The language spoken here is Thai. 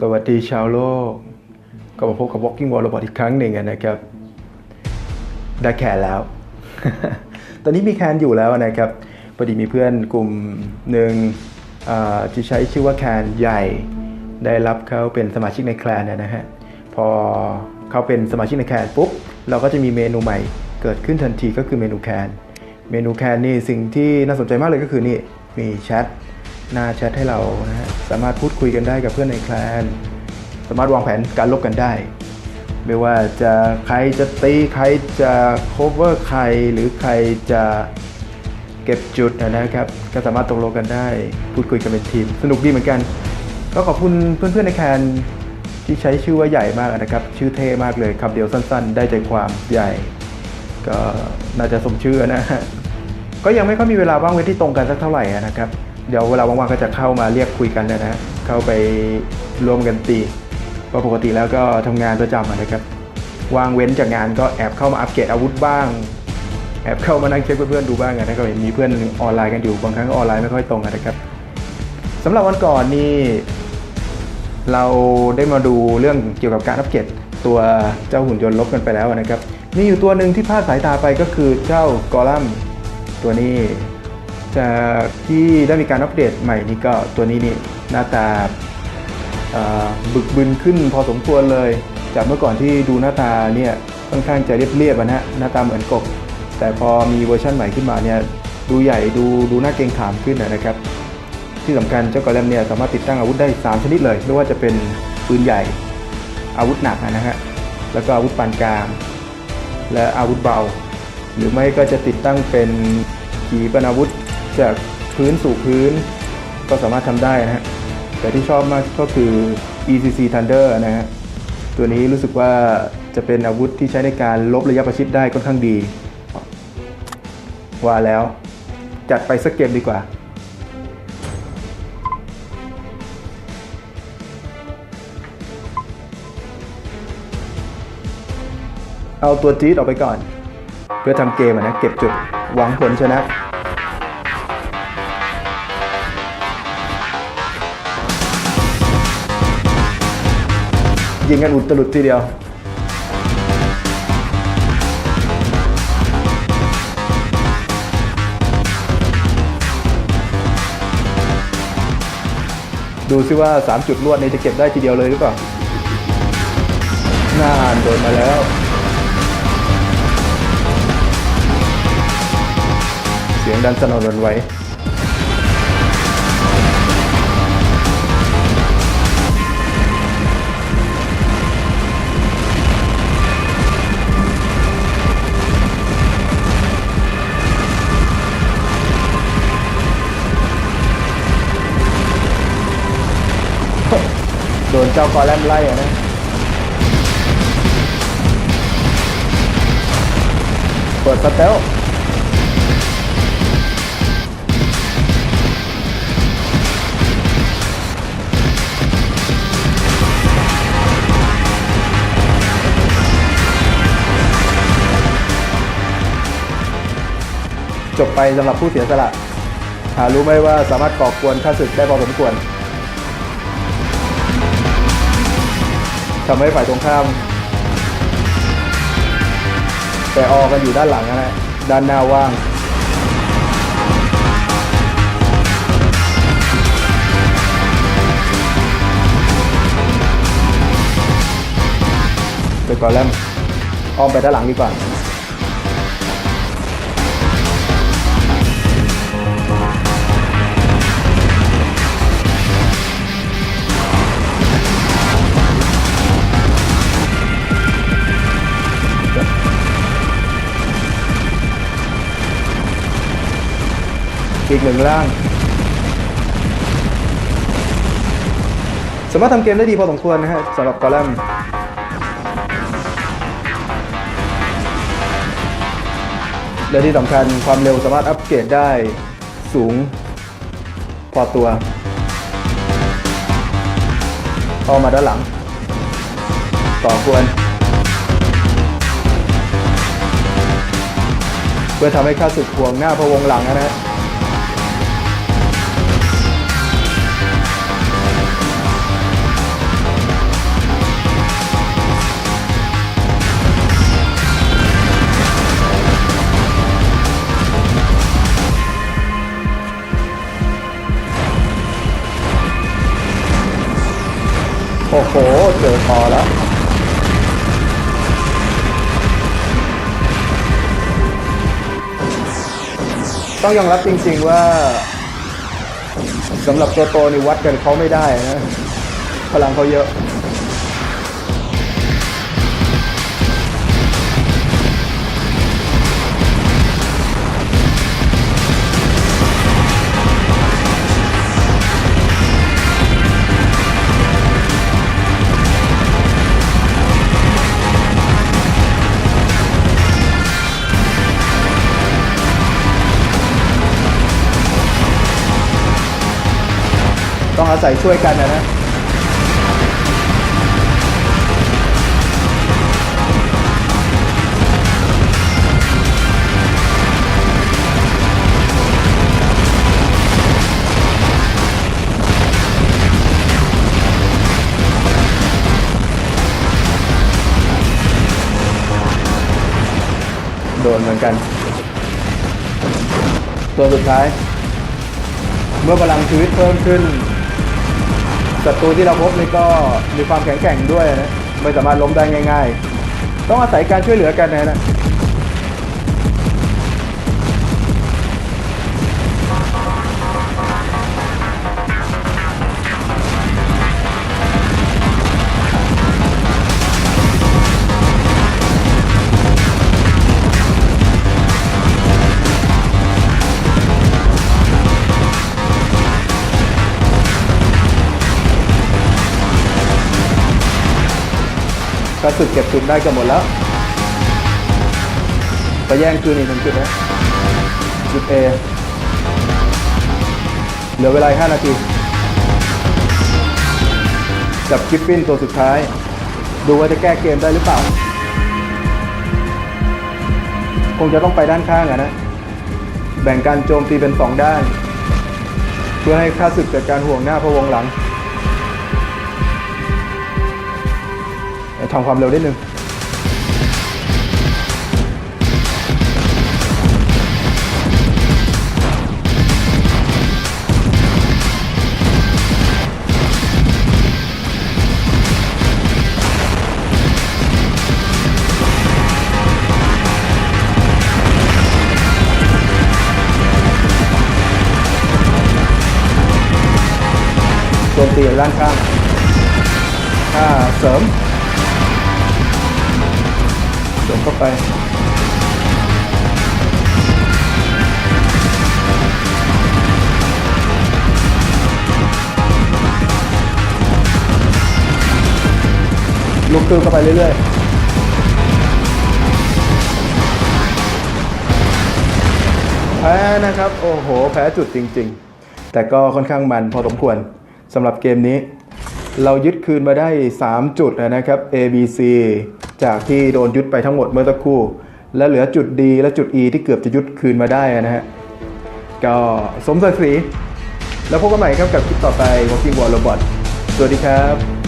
สวัสดีชาวโลก ก็มาพบกับ Walking Wall Robot อีกครั้งหนึ่งนะครับ ได้แคนแล้ว ตอนนี้มีแคนอยู่แล้วนะครับพอดีมีเพื่อนกลุ่มหนึ่งที่ใช้ชื่อว่าแคนใหญ่ ได้รับเขาเป็นสมาชิกในแคลนนะฮะ พอเขาเป็นสมาชิกในแคลนปุ๊บ เราก็จะมีเมนูใหม่เกิดขึ้นทันทีก็คือเมนูแคน เมนูแคนนี่สิ่งที่น่าสนใจมากเลยก็คือนี่มีแชท หน้าแชทให้เรานะฮะสามารถพูดคุยกันได้กับเพื่อนในแคลน สามารถวางแผนการลบกันได้ ไม่ว่าจะใครจะตีใครจะ cover ใครหรือใครจะเก็บจุดนะครับก็สามารถตกลงกันได้ พูดคุยกันเป็นทีม สนุกดีเหมือนกัน ก็ขอบคุณเพื่อนๆในแคนที่ใช้ชื่อว่าใหญ่มากนะครับ ชื่อเท่มากเลยคำเดียวสั้นๆ ได้ใจความใหญ่ ก็น่าจะสมชื่อนะฮะก็ยังไม่ค่อยมีเวลาว่างเว้นที่ตรงกันสักเท่าไหร่นะครับ เดี๋ยวเวลาว่างๆก็จะเข้ามาเรียกคุยกันนะฮะเข้าไปร่วมกันตีเพราะปกติแล้วก็ทำงานประจำอะนะครับวางเว้นจากงานก็แอบเข้ามาอัปเกรดอาวุธบ้าง แอบเข้ามานั่งเช็คเพื่อนๆดูบ้างอะนะก็เห็นมีเพื่อนออนไลน์กันอยู่บางครั้งออนไลน์ไม่ค่อยตรงนนะครับสำหรับวันก่อนนี่เราได้มาดูเรื่องเกี่ยวกับการอัปเกรดตัวเจ้าหุ่นยนต์ลบกันไปแล้วนะครับมีอยู่ตัวหนึ่งที่พลาดสายตาไปก็คือเจ้ากอลัมตัวนี้ จากที่ได้มีการอัปเดตใหม่นี่ก็ตัวนี้นี่หน้าตาบึกบึนขึ้นพอสมควรเลย จากเมื่อก่อนที่ดูหน้าตาเนี่ยค่อนข้างจะเรียบๆนะฮะหน้าตาเหมือนกบ แต่พอมีเวอร์ชันใหม่ขึ้นมาเนี่ยดูใหญ่ดูดูหน่าเกรงขามขึ้นนะครับ ที่สำคัญเจ้ากอแลมเนี่ยสามารถติดตั้งอาวุธได้ 3 ชนิดเลยไม่ว่าจะเป็นปืนใหญ่อาวุธหนักนะฮะแล้วก็อาวุธปานกลางและอาวุธเบา หรือไม่ก็จะติดตั้งเป็นขีปนาวุธ จากพื้นสู่พื้นก็สามารถทำได้นะฮะ แต่ที่ชอบมากก็คือ ECC Thunder นะฮะ ตัวนี้รู้สึกว่าจะเป็นอาวุธที่ใช้ในการลบระยะประชิดได้ค่อนข้างดี ว่าแล้ว จัดไปสักเกมดีกว่าเอาตัวจี๊ดออกไปก่อน เพื่อทำเกมนะเก็บจุดหวังผลชนะ ยิงกันอุตลุดทีเดียวดูซิว่า 3 จุดรวดนี้จะเก็บได้ทีเดียวเลยหรือเปล่า น่านโดนมาแล้ว เสียงดันสนนวันไหว เจ้ากอแลมไล่อะนะเปิดสเตลจบไปสำหรับผู้เสียสละ หารู้ไหมว่าสามารถก่อกวนข้าศึกได้พอสมควร ทำให้ฝ่ายตรงข้าม แต่ออกกันอยู่ด้านหลังนะฮะด้านหน้าว่างไปก่อนแล้วอ้อมไปด้านหลังดีกว่า อีกหนึ่งร่าง สามารถทำเกมได้ดีพอสมควรนะฮะสำหรับกอลัมและที่สำคัญความเร็วสามารถอัปเกรดได้สูง พอตัวเข้ามาด้านหลัง ต่อควร เพื่อทำให้ข้าศึกห่วงหน้าพะวงหลังนะฮะ หเจอคอแล้วต้องยอมรับจริง ๆว่าสำหรับตัวโตนี่วัดกันเขาไม่ได้นะ พลังเขาเยอะ ต้องอาศัยช่วยกันนะนะโดนเหมือนกัน ตัวสุดท้าย เมื่อพลังชีวิตเพิ่มขึ้น ศัตรูที่เราพบนี่ก็มีความแข็งแกร่งด้วยนะ ไม่สามารถล้มได้ง่าย ๆ ต้องอาศัยการช่วยเหลือกันนะนะ กระสุดเก็บจุดได้กันหมดแล้วไปแย่งคืนอีกหนึ่งจุดนะจุด A เหลือเวลา 5 นาที จับกิฟฟินตัวสุดท้าย ดูว่าจะแก้เกมได้หรือเปล่า คงจะต้องไปด้านข้างอะนะ แบ่งการโจมตีเป็นสองด้าน เพื่อให้ค่าศึกเกิดการห่วงหน้าพะวงหลัง ทำความเร็วนิดนึงโจมตีจากด้านข้างถ้าเสริม เข้าไปลุกคืนเข้าไปเรื่อยๆแพ้นะครับ โอ้โห แพ้จุดจริง ๆ แต่ก็ค่อนข้างมันพอสมควรสำหรับเกมนี้ เรายึดคืนมาได้ 3 จุดนะครับ A B C จากที่โดนยึดไปทั้งหมดเมื่อสักครู่ และเหลือจุด D และจุด E ที่เกือบจะยึดคืนมาได้นะฮะ ก็สมศักดิ์ศรีแล้วพบกันใหม่ครับกับคลิปต่อไป Walking Wall Robot สวัสดีครับ